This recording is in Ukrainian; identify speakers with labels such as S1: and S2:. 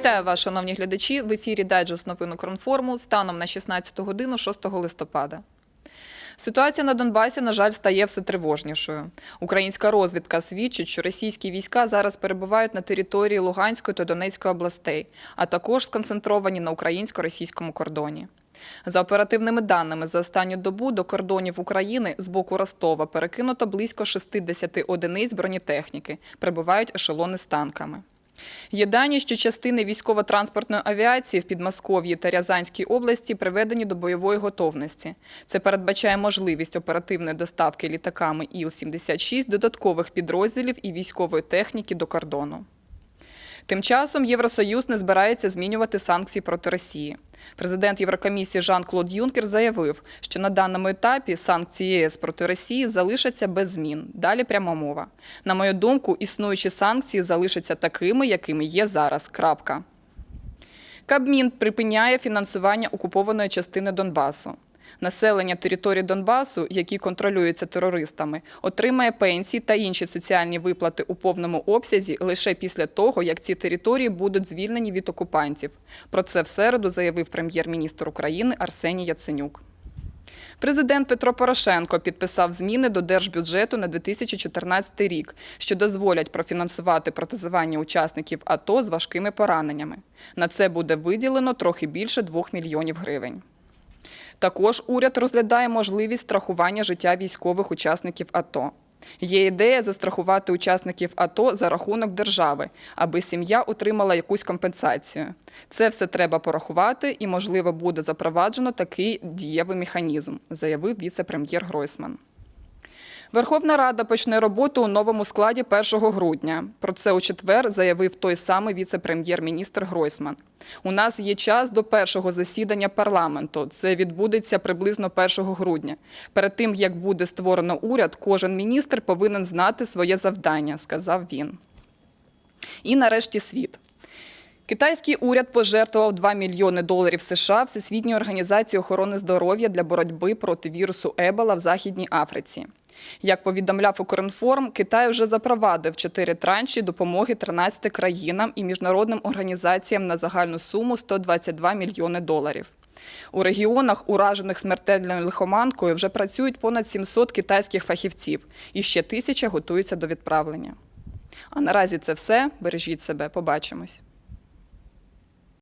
S1: Вітаю вас, шановні глядачі. В ефірі Дайджест новин Укрінформу станом на 16 годину 6 листопада. Ситуація на Донбасі, на жаль, стає все тривожнішою. Українська розвідка свідчить, що російські війська зараз перебувають на території Луганської та Донецької областей, а також сконцентровані на українсько-російському кордоні. За оперативними даними, за останню добу до кордонів України з боку Ростова перекинуто близько 60 одиниць бронетехніки, прибувають ешелони з танками. Є дані, що частини військово-транспортної авіації в Підмосков'ї та Рязанській області приведені до бойової готовності. Це передбачає можливість оперативної доставки літаками Іл-76 додаткових підрозділів і військової техніки до кордону. Тим часом Євросоюз не збирається змінювати санкції проти Росії. Президент Єврокомісії Жан-Клод Юнкер заявив, що на даному етапі санкції ЄС проти Росії залишаться без змін. Далі пряма мова. На мою думку, існуючі санкції залишаться такими, якими є зараз. Крапка. Кабмін припиняє фінансування окупованої частини Донбасу. Населення території Донбасу, які контролюються терористами, отримає пенсії та інші соціальні виплати у повному обсязі лише після того, як ці території будуть звільнені від окупантів. Про це в середу заявив прем'єр-міністр України Арсеній Яценюк. Президент Петро Порошенко підписав зміни до держбюджету на 2014 рік, що дозволять профінансувати протезування учасників АТО з важкими пораненнями. На це буде виділено трохи більше 2 мільйонів гривень. Також уряд розглядає можливість страхування життя військових учасників АТО. Є ідея застрахувати учасників АТО за рахунок держави, аби сім'я отримала якусь компенсацію. Це все треба порахувати і, можливо, буде запроваджено такий дієвий механізм, заявив віце-прем'єр Гройсман. Верховна Рада почне роботу у новому складі 1 грудня. Про це у четвер заявив той самий віце-прем'єр-міністр Гройсман. У нас є час до першого засідання парламенту. Це відбудеться приблизно 1 грудня. Перед тим як буде створено уряд, кожен міністр повинен знати своє завдання, сказав він. І нарешті світ. Китайський уряд пожертвував 2 мільйони доларів США Всесвітньої організації охорони здоров'я для боротьби проти вірусу Ебола в Західній Африці. Як повідомляв Укрінформ, Китай вже запровадив чотири транші допомоги 13 країнам і міжнародним організаціям на загальну суму 122 мільйони доларів. У регіонах, уражених смертельною лихоманкою, вже працюють понад 700 китайських фахівців, і ще тисяча готуються до відправлення. А наразі це все. Бережіть себе, побачимось.